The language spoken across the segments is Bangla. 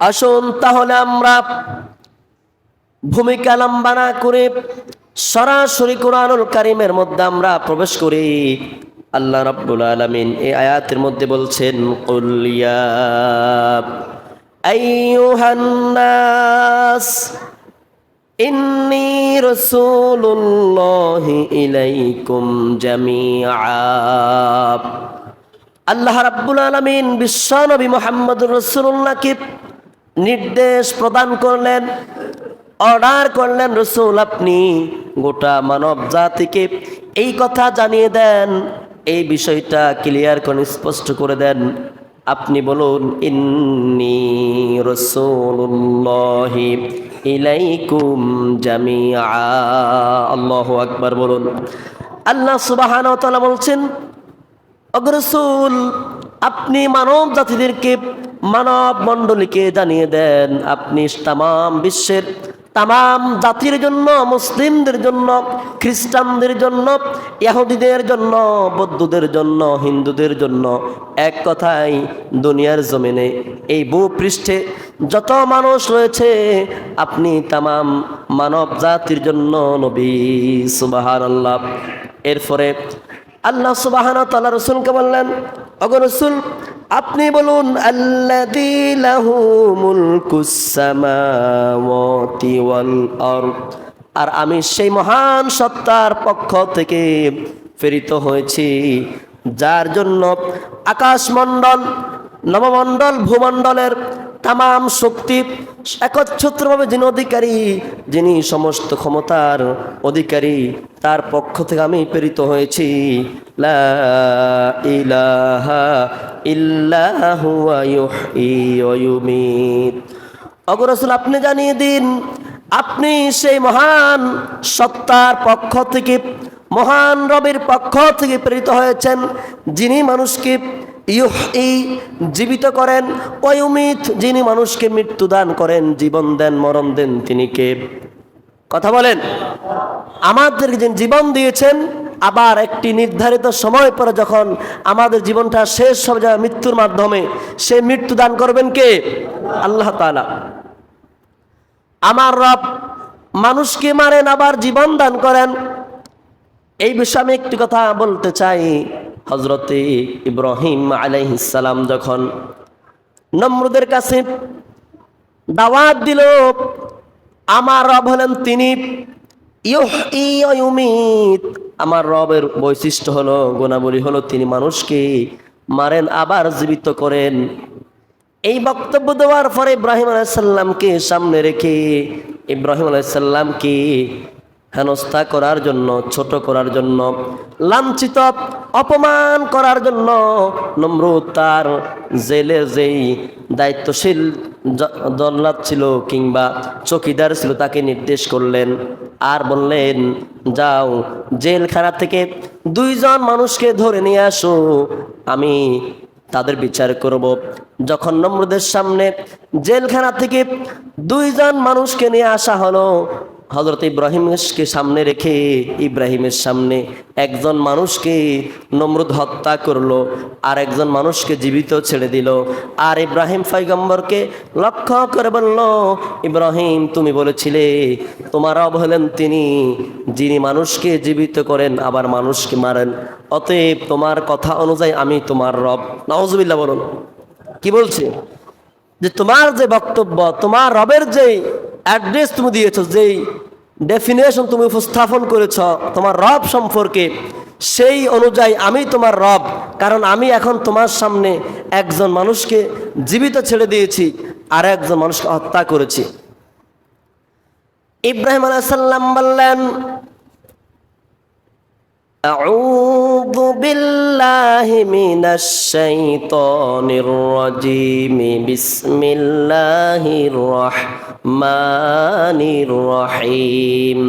আসুন তাহলে আমরা ভূমিকা লম্বা না করে সরাসরি কোরআনুল কারিমের মধ্যে আমরা প্রবেশ করি। আল্লাহ রাব্বুল আলামিন এই আয়াতের মধ্যে বলছেন, কুল ইয়া আইয়ুহান নাস, ইন্নী রাসূলুল্লাহি ইলাইকুম জামিআ। আল্লাহ রাব্বুল আলামিন বিশ্ব বিশ্বনবী মুহাম্মদুর রাসূলুল্লাহকে নির্দেশ প্রদান করলেন, অর্ডার করলেন, রসুল, আপনি গোটা মানব জাতিকে এই কথা জানিয়ে দেন, এই বিষয়টা ক্লিয়ার করে, স্পষ্ট করে দেন। আপনি বলুন, ইন্নি রসুল্লাহি ইলাইকুম জামিআ। আল্লাহু আকবার বলুন। আল্লাহ সুবহানাহু ওয়া বলছেন অগ্রসুল আপনি মানব জাতিদেরকে মানব মণ্ডলীকে জানিয়ে দেন, আপনি তাম বিশ্বের তাম জাতির জন্য, মুসলিমদের জন্য, খ্রিস্টানদের জন্য ইহুদিদের জন্য, বৌদ্ধদের জন্য, হিন্দুদের জন্য এক কথায় দুনিয়ার জমিনে এই ভূপৃষ্ঠে যত মানুষ রয়েছে, আপনি তাম মানব জাতির জন্য নবী সুবাহান আল্লাহ এরপরে আল্লাহ সুবাহান তাল্লাহ রসুলকে বললেন অগ রসুল, আপনি বলুন আর আমি সেই মহান সত্তার পক্ষ থেকে প্রেরিত হয়েছি, যার জন্য আকাশমণ্ডল, নবমণ্ডল, ভূমণ্ডলের তাম শক্তি একচ্ছত্রভাবে যিনি অধিকারী, যিনি সমস্ত ক্ষমতার অধিকারী, তার পক্ষ থেকে আমি প্রেরিত হয়েছি। হুয়া অগরসুল আপনি জানিয়ে দিন, আপনি সেই মহান সত্তার পক্ষ থেকে, মহান রবের পক্ষ থেকে প্রেরিত হয়েছেন, যিনি মানুষকে ইউহ জীবিত করেন ওয়ুমিত যিনি মানুষকে মৃত্যু দান করেন, জীবন দেন, মরণ দেন, তিনি কে? কথা বলেন। আমাদের যিনি জীবন দিয়েছেন, আবার একটি নির্ধারিত সময় পরে যখন আমাদের জীবনটা শেষ হবে যাবে মৃত্যুর মাধ্যমে, সে মৃত্যু দান করবেন কে? আল্লাহ তাআলা। আমার রব মানুষকে মারেন, আবার জীবন দান করেন। এই বিষয়ে আমি একটি কথা বলতে চাই। হজরতে ইব্রাহিম আলাইহিসালাম যখন নমরুদের কাছে দাওয়াত দিল, আমার রব হলেন তিনি আমার রবের বৈশিষ্ট্য হলো, গুণাবলী হলো তিনি মানুষকে মারেন, আবার জীবিত করেন। এই বক্তব্য দেওয়ার পরে ইব্রাহিম আলাইসাল্লামকে সামনে রেখে, ইব্রাহিম আলাইসাল্লামকে হেনস্থা করার জন্য, ছোট করার জন্য, লাঞ্ছিত, অপমান করার জন্য নমরুদ তার জেলে যেই দায়িত্বশীল জল্লাদ ছিল কিংবা চকিদার ছিল তাকে নির্দেশ করলেন আর বললেন, যাও জেলখানা থেকে দুইজন মানুষকে ধরে নিয়ে আসো, আমি তাদের বিচার করব। যখন নম্রদের সামনে জেলখানা থেকে দুইজন মানুষকে নিয়ে আসা হলো হজরত ইব্রাহিমকে সামনে রেখে ইব্রাহিমের সামনে একজন মানুষকে নমরুদ হত্যা করল আর একজন মানুষকে জীবিত ছেড়ে দিল। আর ইব্রাহিম পয়গম্বরকে লক্ষ্য করে বলল, ইব্রাহিম, তুমি বলেছিলে, তোমার রব হলেন তিনি, যিনি মানুষকে জীবিত করেন, আবার মানুষকে মারেন। অতএব তোমার কথা অনুযায়ী আমি তোমার রব। নওয়াজবিল্লা বলুন। কি বলছে? যে তোমার যে বক্তব্য, তোমার রবের যে অ্যাড্রেস তুমি দিয়েছ, যেই ডেফিনেশন তুমি উপস্থাপন করেছ তোমার রব সম্পর্কে, সেই অনুযায়ী আমি তোমার রব, কারণ আমি এখন তোমার সামনে একজন মানুষকে জীবিত ছেড়ে দিয়েছি, আর একজন মানুষকে হত্যা করেছি। ইব্রাহিম আলাইসাল্লাম বললেন أعوذ بالله من الشيطان الرجيم بسم الله الرحمن الرحيم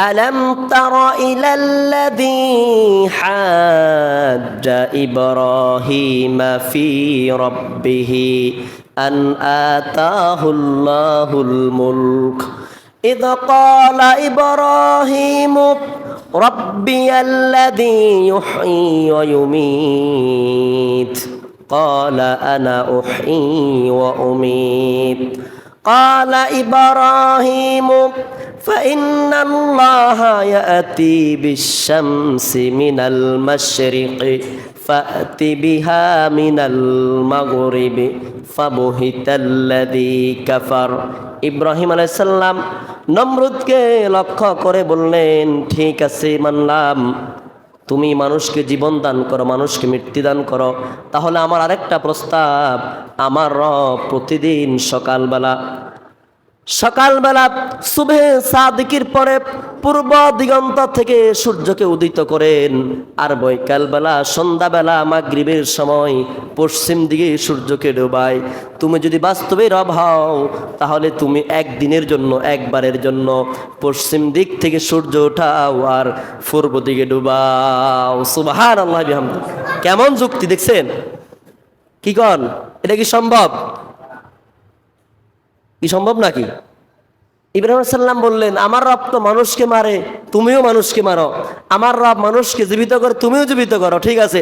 ألم تر إلى الذي حاج إبراهيم في ربه أن آتاه الله الملك إذ قال إبراهيم ربي الذي يحيي ويميت. قال أنا أحيي وأميت. قال إبراهيم فإن الله يأتي بالشمس من المشرق فأت بها من المغرب فبهت الذي كفر. ইব্রাহিম আলাইসাল্লাম নমরুদকে লক্ষ্য করে বললেন, ঠিক আছে, মানলাম। তুমি মানুষকে জীবন দান করো, মানুষকে মৃত্যু দান করো। তাহলে আমার আরেকটা প্রস্তাব, আমার রব প্রতিদিন সকালবেলা সকালবেলা শুভে সাদিকির পরে পূর্ব দিগন্ত থেকে সূর্যকে উদিত করেন। আর বৈকালবেলা, সন্ধ্যাবেলা, মাগরিবের সময় পশ্চিম দিকে সূর্যকে ডোবায়। তুমি যদি বাস্তবে রব হও, তাহলে তুমি একদিনের জন্য, একবারের জন্য পশ্চিম দিক থেকে সূর্য ওঠাও আর পূর্ব দিকে ডুবাও। সুবাহান আল্লাহ কেমন যুক্তি দেখছেন? কি কন? এটা কি সম্ভব? কি সম্ভব নাকি? ইব্রাহিম সাল্লাম বললেন, আমার রব তো মানুষকে মারে, তুমিও মানুষকে মারো। আমার রব মানুষকে জীবিত করে, তুমিও জীবিত করো, ঠিক আছে?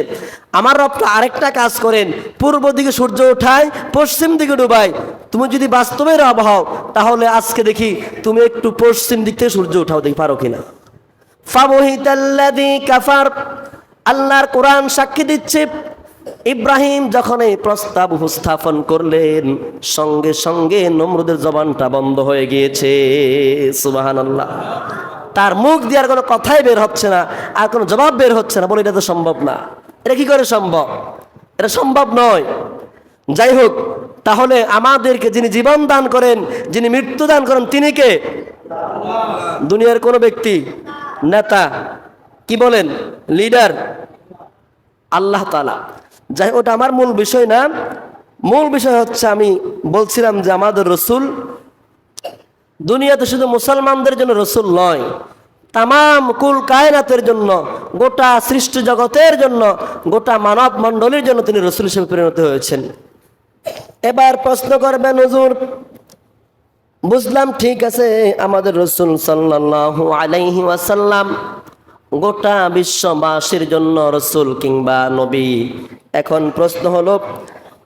আমার রব তো আরেকটা কাজ করেন, পূর্ব দিকে সূর্য ওঠায় পশ্চিম দিকে ডুবায়। তুমি যদি বাস্তবে রব হও, তাহলে আজকে দেখি তুমি একটু পশ্চিম দিক থেকে সূর্য উঠাও, দেখি পারো কিনা। ফাবহিতাল্লাযী কাফার, আল্লাহর কোরআন সাক্ষী দিচ্ছে। ইব্রাহিম যখন এই প্রস্তাব উপস্থাপন করলেন, সঙ্গে সঙ্গে নমরুদের জবানটা বন্ধ হয়ে গিয়েছে। সুবাহান আল্লাহ তার মুখ দিয়ে কোনো কথাই বের হচ্ছে না, আর কোনো জবাব বের হচ্ছে না। বলে এটা তো সম্ভব না। এটা কি করে সম্ভব? এটা সম্ভব নয়। যাই হোক, তাহলে আমাদেরকে যিনি জীবন দান করেন, যিনি মৃত্যু দান করেন, তিনি কে? দুনিয়ার কোনো ব্যক্তি, নেতা, কি বলেন? লিডার, আল্লাহ তালা যাই ওটা আমার মূল বিষয় না। মূল বিষয় হচ্ছে আমি বলছিলাম যে আমাদের রসুল দুনিয়াতে শুধু মুসলমানদের জন্য রসুল নয় তাম কুল কায়নাতের জন্য, গোটা সৃষ্টি জগতের জন্য, গোটা মানব মণ্ডলীর জন্য তিনি রসুল হিসেবে পরিণত হয়েছেন। এবার প্রশ্ন করবেন, হুজুর, বুঝলাম ঠিক আছে আমাদের রসুল সাল্লাল্লাহু আলাইহি ওয়াসাল্লাম গোটা বিশ্ববাসীর জন্য রসুল কিংবা নবী এখন প্রশ্ন হলো,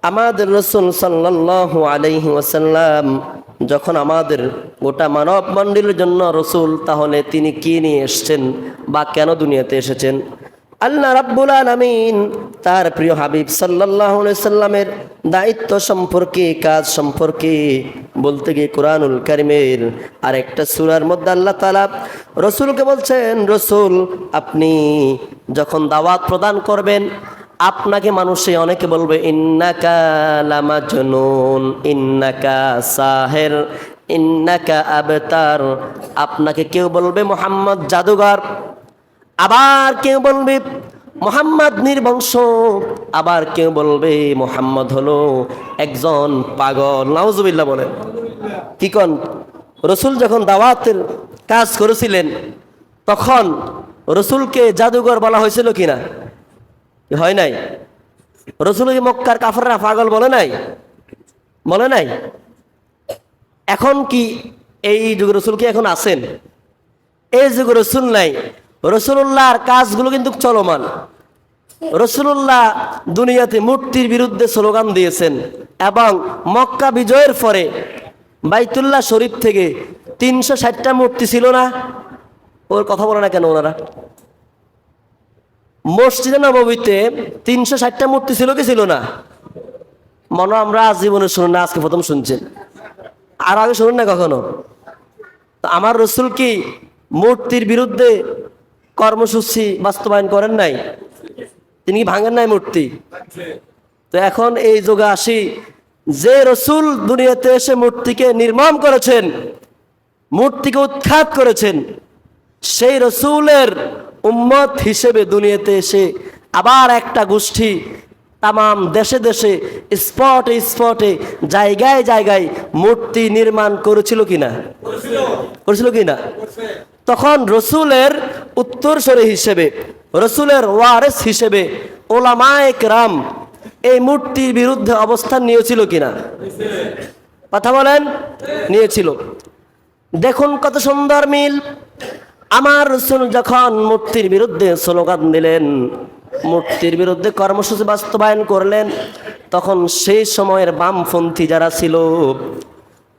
আমাদের রসুল সাল্লাল্লাহু আলাইহি ওয়াসাল্লাম যখন আমাদের গোটা মানব মণ্ডলীর জন্য রসুল, তাহলে তিনি কি নিয়ে এসেছেন বা কেন দুনিয়াতে এসেছেন? আল্লাহ রাব্বুল আলামিন তার প্রিয় হাবিব আলাইহি সাল্লামের দায়িত্ব সম্পর্কে, কাজ সম্পর্কে বলতে গিয়ে কোরআনুল কারিমের আর একটা সুরার মধ্যে আল্লাহ তাআলা রসুলকে বলছেন, রসুল, আপনি যখন দাওয়াত প্রদান করবেন আপনাকে মানুষে অনেকে বলবে, ইন্নাকা লামাজনুন, ইন্নাকা সাহের, ইন্নাকা আবতার। আপনাকে কেউ বলবে, মোহাম্মদ জাদুঘর। আবার কেউ বলবে, মোহাম্মদ নির্বংশ। আবার কেউ বলবে, মোহাম্মদ হলো একজন পাগল। নাউজুবিল্লাহ বলে। কি কন? রসুল যখন দাওয়াতের কাজ করেছিলেন, তখন রসুলকে জাদুঘর বলা হয়েছিল কিনা? হয় নাই? রসুল মক্কার কাফররা পাগল বলে নাই? বলে নাই? এখন কি এই যুগ রসুল কি এখন আছেন? এই যুগ রসুল নাই। রসুল্লাহর কাজগুলো কিন্তু চলমান। রসুল্লাহ দুনিয়াতে মূর্তির বিরুদ্ধে স্লোগান দিয়েছেন এবং মক্কা বিজয়ের পরে বাইতুল্লাহ শরীফ থেকে তিনশো ষাটটা মূর্তি ছিল না? ওর কথা বলে না কেন ওনারা? মসজিদে নবমীতে তিনশো ষাটটা মূর্তি ছিল কি ছিল না? মনে আমরা আজীবনে শুনুন না, আজকে প্রথম শুনছেন। আর আগে শুনুন না কখনো? আমার রসুল কি মূর্তির বিরুদ্ধে কর্মসূচি বাস্তবায়ন করেন নাই? তিনি কি ভাঙেন নাই মূর্তি? তো এখন এই যুগে আসি, যে রসুল দুনিয়াতে এসে মূর্তিকে নির্মম করেছেন, মূর্তিকে উৎখাত করেছেন, সেই রসুলের উম্মত হিসেবে দুনিয়াতে এসে আবার একটা গোষ্ঠী তাম দেশে দেশে স্পটে স্পটে জায়গায় জায়গায় মূর্তি নির্মাণ করেছিল কিনা? করেছিল কিনা তখন রসুলের উত্তরসরে হিসেবে, রসুলের ওয়ারেস হিসেবে ওলামায়ক রাম এই মূর্তির বিরুদ্ধে অবস্থান নিয়েছিল কিনা? কথা বলেন, নিয়েছিল। দেখুন কত সুন্দর মিল। আমার রসুল যখন মূর্তির বিরুদ্ধে স্লোগান দিলেন মূর্তির বিরুদ্ধে কর্মসূচি বাস্তবায়ন করলেন, তখন সেই সময়ের বামপন্থী যারা ছিল,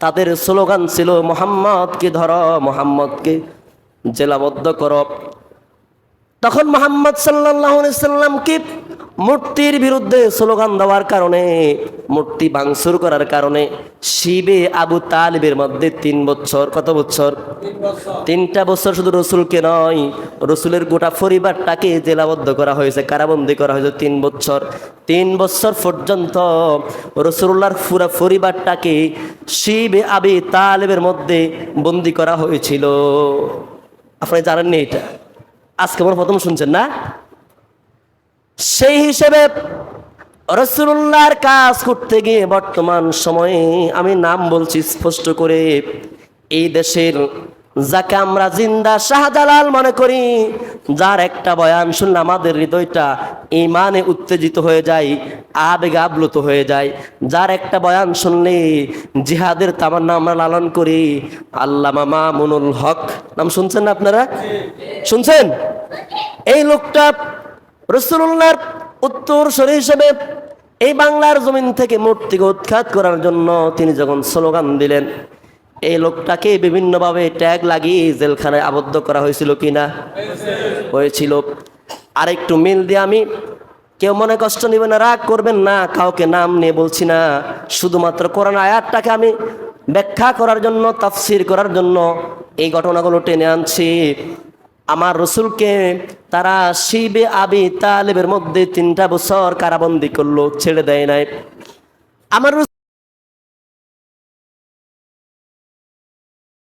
তাদের স্লোগান ছিল, মোহাম্মদকে ধর, মোহাম্মদকে জেলাবদ্ধ করো। তখন মোহাম্মদ সাল্লাহ সাল্লামকে মূর্তির বিরুদ্ধে স্লোগান দেওয়ার কারণে, মূর্তি ভাঙচুর করার কারণে শিবে আবু তালিবের মধ্যে তিন বছর, কত বছর? তিনটা বছর শুধু রসুলকে নয়, রসুলের গোটা পরিবারটাকে জেলাবদ্ধ করা হয়েছে, কারাবন্দি করা হয়েছে তিন বছর। তিন বছর পর্যন্ত রসুল্লাহর পুরা পরিবারটাকে শিবে আবি তালেবের মধ্যে বন্দি করা হয়েছিল। আপনি জানেননি এটা? আজকে আমার প্রথম শুনছেন না? সেই হিসেবে রসুল্লাহর কাজ করতে গিয়ে বর্তমান সময়ে আমি নাম বলছি স্পষ্ট করে, এই দেশের যাকে আমরা জিন্দা শাহজালাল মনে করি, যার একটা বয়ান শুনলে আমাদের হৃদয়টা ইমানে উত্তেজিত হয়ে যায়, আবেগে আপ্লুত হয়ে যায়। যার একটা বয়ান শুনলে জিহাদের তামান্না আমরা লালন করি, আল্লামা মামুনুল হক। নাম শুনছেন না আপনারা? শুনছেন? এই লোকটা রসুল্লাহর উত্তর সরি হিসেবে এই বাংলার জমিন থেকে মূর্তিকে উৎখাত করার জন্য তিনি যখন স্লোগান দিলেন, এই লোকটাকে বিভিন্নভাবে ট্যাগ লাগিয়ে জেলখানায় আবদ্ধ করা হয়েছিল কিনা? হয়েছিল। আর একটু মিল দিয়ে আমি, কেউ মনে কষ্ট নেবেন না, রাগ করবেন না, কাউকে নাম নিয়ে বলছি না। শুধুমাত্র কোরআন আয়াতটাকে আমি ব্যাখ্যা করার জন্য, তাফসির করার জন্য এই ঘটনাগুলো টেনে আনছি। আমার রসুলকে তারা শিবে আবি তালেবের মধ্যে তিনটা বছর কারাবন্দি করল, ছেড়ে দেয় নাই। আমার